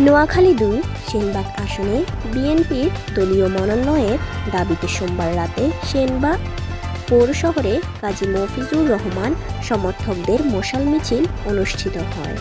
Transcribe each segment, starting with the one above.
নোয়াখালী দুই সেনবাগ আসনে বিএনপির দলীয় মনোনয়নের দাবিতে সোমবার রাতে সেনবাগ পৌর শহরে কাজী মফিজুর রহমান সমর্থকদের মশাল মিছিল অনুষ্ঠিত হয়।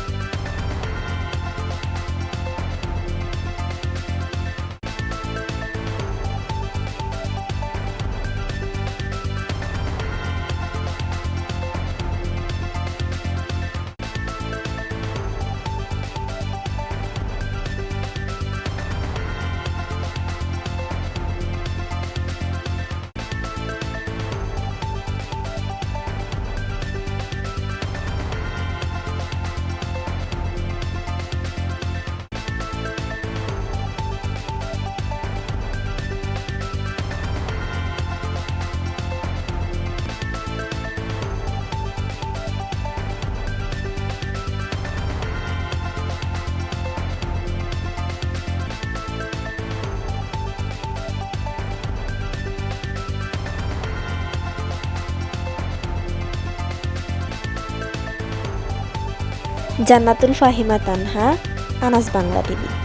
জান্নাতুল ফাহিমা তানহা আনাস বাংলা টিভি।